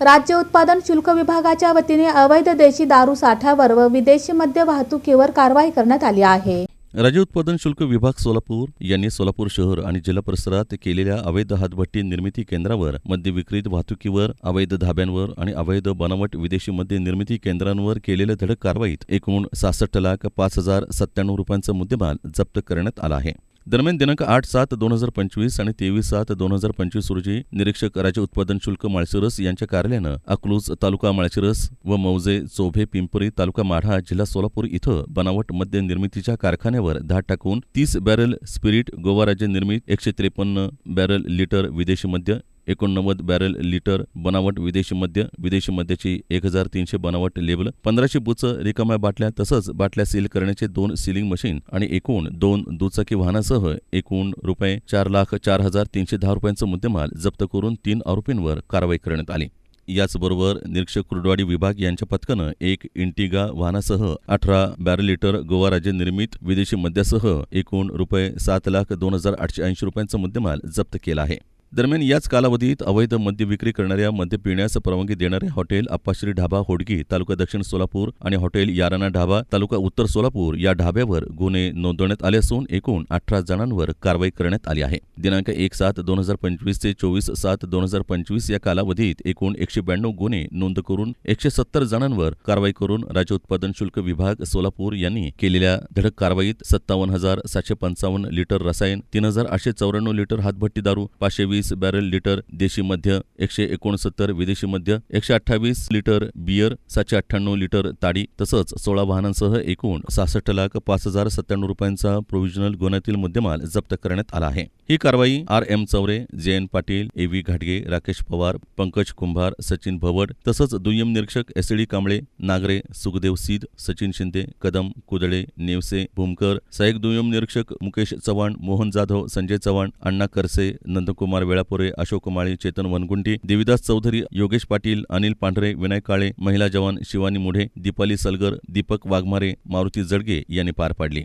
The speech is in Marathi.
राज्य उत्पादन शुल्क विभागाच्या वतीने अवैध देशी दारू साठ्यावर व विदेशी मद्य वाहतुकीवर कारवाई करण्यात आली आहे. राज्य उत्पादन शुल्क विभाग सोलापूर यांनी सोलापूर शहर आणि जिल्हा परिसरात केलेल्या अवैध हातभट्टी निर्मिती केंद्रावर मद्य विक्रीत वाहतुकीवर अवैध धाब्यांवर आणि अवैध बनावट विदेशी मद्य निर्मिती केंद्रांवर केलेल्या धडक कारवाईत एकूण सहासष्ट लाख पाच हजार सत्त्याण्णव रुपयांचा मुद्देमाल जप्त करण्यात आला आहे. दरम्यान दिनांक आठ सात दोन हजार पंचवीस आणि तेवीस सात दोन हजार पंचवीस रोजी निरीक्षक राज्य उत्पादन शुल्क माळशिरस यांच्या कार्यालयानं अकलूज तालुका माळशिरस व मौजे चोभे पिंपरी तालुका माढा जिल्हा सोलापूर इथं बनावट मद्य निर्मितीच्या कारखान्यावर धाड टाकून तीस बॅरल स्पिरिट गोवा राज्य निर्मित एकशे त्रेपन्न बॅरल लिटर विदेशी मद्य एकोणनव्वद बॅरल लिटर बनावट विदेशी मद्य विदेशी मद्याची एक हजार तीनशे बनावट लेबल पंधराशे बुच रिकाम्या बाटल्या तसंच बाटल्या सील करण्याचे दोन सीलिंग मशीन आणि एकूण दोन दुचाकी वाहनासह एकूण रुपये चार लाख चार हजार तीनशे दहा रुपयांचा मुद्देमाल जप्त करून तीन आरोपींवर कारवाई करण्यात आली. याचबरोबर निरीक्षक कुर्डवाडी विभाग यांच्या पथकानं एक इंटिगा वाहनासह अठरा बॅरल लिटर गोवा राज्य निर्मित विदेशी मद्यासह एकूण रुपये सात लाख दोन हजार आठशे ऐंशी रुपयांचा मुद्देमाल जप्त केला आहे. दरम्यान याच कालावधीत अवैध मद्य विक्री करणाऱ्या मद्य पिण्यास परवानगी देणारे हॉटेल अप्पाश्री ढाबा होडगी तालुका दक्षिण सोलापूर आणि हॉटेल याराना ढाबा तालुका उत्तर सोलापूर या ढाब्यावर गुन्हे नोंदवण्यात आले असून एकूण अठरा जणांवर कारवाई करण्यात आली आहे. दिनांक एक सात दोन हजार पंचवीस ते चोवीस सात दोन हजार पंचवीस या कालावधीत एकूण एकशे ब्याण्णव गुन्हे नोंद करून एकशे सत्तर जणांवर कारवाई करून राज्य उत्पादन शुल्क विभाग सोलापूर यांनी केलेल्या धडक कारवाईत सत्तावन्न हजार सातशे पंचावन्न लिटर रसायन तीन हजार आठशे चौऱ्याण्णव लिटर हातभट्टी दारू पाचशे वीस बॅरल लिटर देशी मध्य एकशे एकोणसत्तर विदेशी मध्य एकशे अठ्ठावीस लिटर बियर सातशे अठ्ठ्याण्णव लिटर ताडी तसंच सोळा वाहनांसह एकूण सहासष्ट लाख पाच हजार सत्त्याण्णव रुपयांचा प्रोव्हिजनल गुन्ह्यातील मुद्देमाल जप्त करण्यात आला आहे. ही कारवाई R M Chaure J N Patil A V घाटगे राकेश पवार पंकज कुंभार सचिन भवड तसंच दुय्यम निरीक्षक एस डी कांबळे नागरे सुखदेव सीद सचिन शिंदे कदम कुदळे नेवसे भूमकर सहाय्यक दुय्यम निरीक्षक मुकेश चव्हाण मोहन जाधव संजय चव्हाण अण्णा करसे नंदकुमार वेळापुरे अशोक माळी चेतन वनगुंटी देविदास चौधरी योगेश पाटील अनिल पांढरे विनायक काळे महिला जवान शिवानी मुढे दीपाली सलगर दीपक वाघमारे मारुती जडगे यांनी पार पाडली.